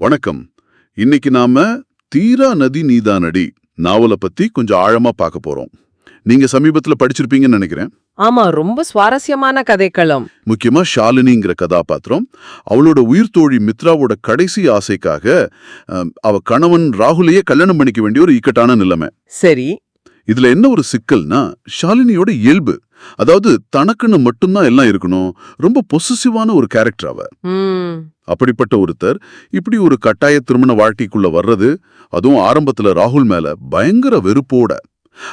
வணக்கம். இன்னைக்கு நாம தீரா நதி நீதானடி நாவலை பத்தி கொஞ்சம் ஆழமா பார்க்க போறோம். நீங்க சமீபத்துல படிச்சிருப்பீங்கன்னு நினைக்கிறேன். ஆமா ரொம்ப சுவாரஸ்யமான கதைக்களம். முக்கியமா ஷாலினிங்கிற கதாபாத்திரம். அவளோட உயிர் தோழி மித்ராவோட கடைசி ஆசைக்காக அஹ், அவ கணவன் ராகுலையே கல்யாணம் பண்ணிக்க வேண்டிய ஒரு இக்கட்டான நிலைமை. சரி. இதுல என்ன ஒரு சிக்கல்னா ஷாலினியோட இயல்பு. அதாவது தனக்குன்னு மட்டும்தான் எல்லாம் இருக்கணும். ரொம்ப பொசசிவான ஒரு கேரக்டர் அவ. அப்படிப்பட்ட ஒருத்தர் இப்படி ஒரு கட்டாய திருமண வாழ்க்கைக்குள்ள வர்றது அதுவும் ஆரம்பத்துல ராகுல் மேல பயங்கர வெறுப்போட.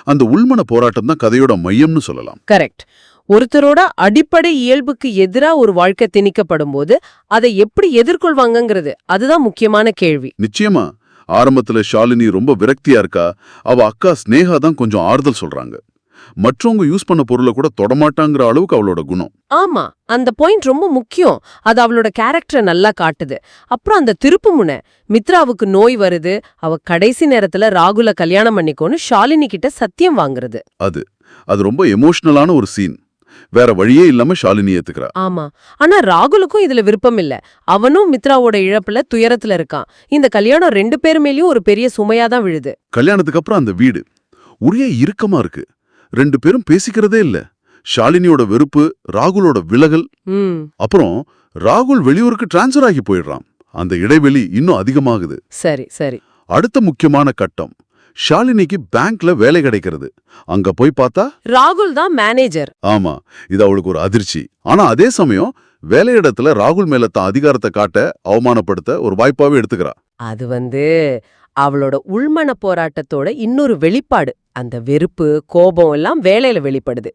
அந்த உள்மன போராட்டம் தான் கதையோட மையம்னு சொல்லலாம். கரெக்ட் ஒருத்தரோட அடிப்படை இயல்புக்கு எதிரா ஒரு வாழ்க்கை திணிக்கப்படும் போது அதை எப்படி எதிர்கொள்வாங்கங்கிறது அதுதான் முக்கியமான கேள்வி. நிச்சயமா. ஆரம்பத்துல ஷாலினி ரொம்ப விரக்தியா இருக்கா? அவ அக்கா ஸ்னேகா தான் கொஞ்சம் ஆறுதல் சொல்றாங்க. மற்றவங்க யூஸ் பண்ண பொருளை கூட தொடமாட்டாங்கிற அளவுக்கு அவளோட குணம். ஆமா அந்த பாயிண்ட் ரொம்ப முக்கியம். அது அவளோட கேரக்டரை நல்லா காட்டுது. அப்புறம் அந்த திருப்பு முனை மித்ராவுக்கு நோய் வருது அவ கடைசி நேரத்துல ராகுல கல்யாணம் பண்ணிக்கோன்னு ஷாலினி கிட்ட சத்தியம் வாங்குறது. அது அது ரொம்ப எமோஷனலான ஒரு சீன் வேற வழியே இல்லாம ஷாலினி ஏத்துக்கிறா. ஆமா. ஆனா ராகுலுக்கும் இதுல விருப்பம் இல்ல. அவனும் மித்ராவோட இழப்புல துயரத்துல இருக்கான். இந்த கல்யாணம் ரெண்டு பேர் மேலயும் ஒரு பெரிய சுமையா தான் விழுது. கல்யாணத்துக்கு அப்புறம் அந்த வீடு ஒரே இறுக்கமா இருக்கு. ரெண்டு பேரும் பேசிக்கிறதே இல்ல. ஷாலினியோட வெறுப்பு ராகுலோட விலகல். அப்புறம் ராகுல் வெளியூருக்கு டிரான்ஸ்ஃபர் ஆகி போயிடுறான். அந்த இடைவெளி இன்னும் அதிகமாகுது. சரி சரி. அடுத்த முக்கியமான கட்டம். ஷாலினிக்கு பேங்க்ல வேலை கிடைக்கிறது. அங்க போய் பார்த்தா ராகுல் தான் மேனேஜர் ஆமா இது அவளுக்கு ஒரு அதிர்ச்சி. ஆனா அதே சமயம் வேலையிடத்துல ராகுல் மேல தான் அதிகாரத்தை காட்ட அவமானப்படுத்த ஒரு வாய்ப்பாவே எடுத்துக்கிறா. அது வந்து அவளோட உள்மன போராட்டத்தோட இன்னொரு வெளிப்பாடு. அந்த வெறுப்பு கோபம் எல்லாம் வேலையில வெளிப்படுது.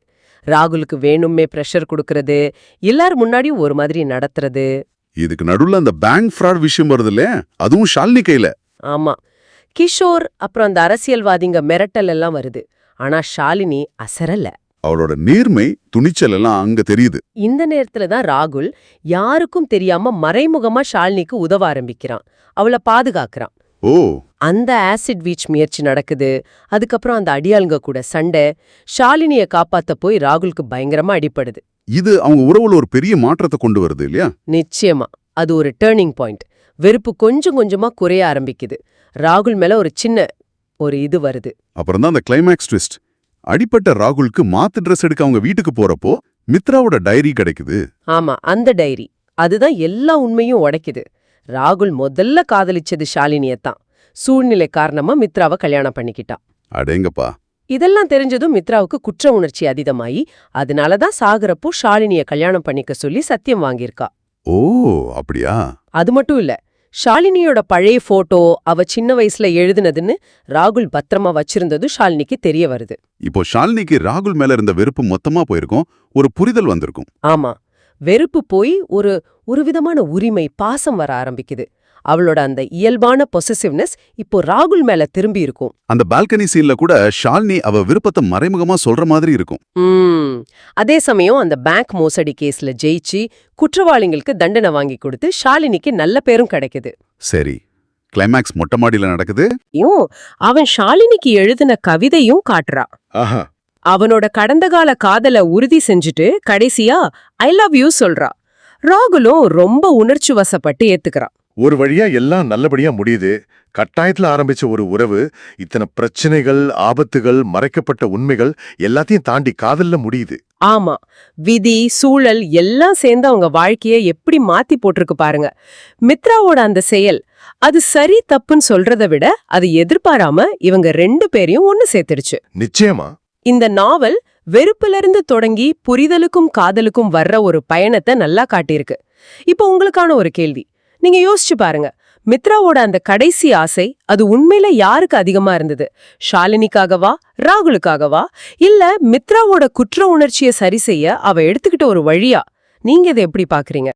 ராகுலுக்கு வேணுமே பிரஷர் கொடுக்கறது எல்லார் முன்னாடியும் ஒரு மாதிரி நடத்துறது. இதுக்கு நடுவுல அந்த பேங்க் ஃப்ராட் விஷயம் வருது இல்லையா? அதுவும் ஷாலினி கையில. ஆமா. கிஷோர் அப்புறம் அந்த அரசியல்வாதிங்க மிரட்டல் எல்லாம் வருது. ஆனா ஷாலினி அசரல. அவளோட நேர்மை துணிச்சல் எல்லாம் அங்க தெரியுது. இந்த நேரத்துல தான் ராகுல் யாருக்கும் தெரியாம மறைமுகமா ஷாலினிக்கு உதவ ஆரம்பிக்கிறான். அவளை பாதுகாக்கிறான். ஓ. அந்த ஆசிட் வீச் முயற்சி நடக்குது. அதுக்கப்புறம் அந்த அடியாளுங்க கூட சண்டை. ஷாலினிய காப்பாத்த போய் ராகுலுக்கு பயங்கரமா அடிப்படுது இது அவங்க உறவுல ஒரு பெரிய மாற்றத்தை கொண்டு வருது இல்லையா? நிச்சயமா. அது ஒரு டேர்னிங் பாயிண்ட் வெறுப்பு கொஞ்சம் கொஞ்சமா குறைய ஆரம்பிக்குது. ராகுல் மேல ஒரு சின்ன ஒரு இது வருது. அப்புறம் தான் அந்த கிளைமேக்ஸ் ட்விஸ்ட் அடிப்பட்ட ராகுலுக்கு மாத்து ட்ரெஸ் எடுக்க அவங்க வீட்டுக்கு போறப்போ மித்ராவோட டைரி கிடைக்குது. ஆமா அந்த டைரி அதுதான் எல்லா உண்மையும் உடைக்குது. ராகுல் முதல்ல காதலிச்சது ஷாலினியத்தான் சூழ்நிலை காரணமா மித்ராவை கல்யாணம் பண்ணிக்கிட்டான் அடேங்கப்பா இதெல்லாம் தெரிஞ்சதும் மித்ராவுக்கு குற்ற உணர்ச்சி அதிகமாயி அதனாலதான் சாகுறப்போ ஷாலினிய கல்யாணம் பண்ணிக்க சொல்லி சத்தியம் வாங்கியிருக்கா. ஓ அப்படியா? அது மட்டும் இல்ல ஷாலினியோட பழைய போட்டோ அவ சின்ன வயசுல எழுதுனதுன்னு ராகுல் பத்திரமா வச்சிருந்ததும் ஷாலினிக்கு தெரிய வருது. இப்போ ஷாலினிக்கு ராகுல் மேல இருந்த வெறுப்பு மொத்தமா போயிருக்கும் ஒரு புரிதல் வந்திருக்கும். ஆமா வெறுப்பு போய் ஒரு ஒரு விதமான உரிமை பாசம் வர ஆரம்பிக்குது. அவளோட அந்த இயல்பான பொசசிவ்னஸ் இப்போ ராகுல் மேல திரும்பி இருக்கும். அந்த பால்கனி சீன்ல கூட ஷாலினி அவ விருப்பத்தை மறைமுகமா சொல்ற மாதிரி இருக்கும். ம். அதே சமயம் அந்த பேங்க் மோசடி கேஸ்ல ஜெயிச்சு குற்றவாளிங்களுக்கு தண்டனை வாங்கி கொடுத்து ஷாலினிக்கு நல்ல பேரும் கிடைக்குது. சரி. கிளைமேக்ஸ் மொட்டை மாடியில நடக்குது? அவன் ஷாலினிக்கு எழுதின கவிதையும் காட்டுறா. ஆஹா. அவனோட கடந்த கால காதல உறுதி செஞ்சுட்டு கடைசியா ஐ லவ் யூ சொல்றா. ராகுலும் ரொம்ப உணர்ச்சி வசப்பட்டு ஏத்துக்கிறான் ஒரு வழியா எல்லாம் நல்லபடியா முடியுது. கட்டாயத்துல ஆரம்பிச்ச ஒரு உறவு இத்தனை பிரச்சனைகள் ஆபத்துகள் மறைக்கப்பட்ட உண்மைகள் எல்லாத்தையும் தாண்டி காதல்ல முடியுது. ஆமா. விதி சூழல் எல்லாம் சேர்ந்து அவங்க வாழ்க்கைய எப்படி மாத்தி போட்டிருக்கு பாருங்க. மித்ராவோட அந்த செயல் அது சரி தப்புன்னு சொல்றதை விட அது எதிர்பாராம இவங்க ரெண்டு பேரையும் ஒன்னு சேர்த்துடுச்சு. நிச்சயமா. இந்த நாவல் வெறுப்பிலிருந்து தொடங்கி புரிதலுக்கும் காதலுக்கும் வர்ற ஒரு பயணத்தை நல்லா காட்டியிருக்கு. இப்போ உங்களுக்கான ஒரு கேள்வி. நீங்க யோசிச்சு பாருங்க. மித்ராவோட அந்த கடைசி ஆசை அது உண்மையில யாருக்கு அதிகமா இருந்தது? ஷாலினிக்காகவா? ராகுலுக்காகவா? இல்ல மித்ராவோட குற்ற உணர்ச்சியை சரி செய்ய அவ எடுத்துக்கிட்ட ஒரு வழியா? நீங்க இதை எப்படி பாக்குறீங்க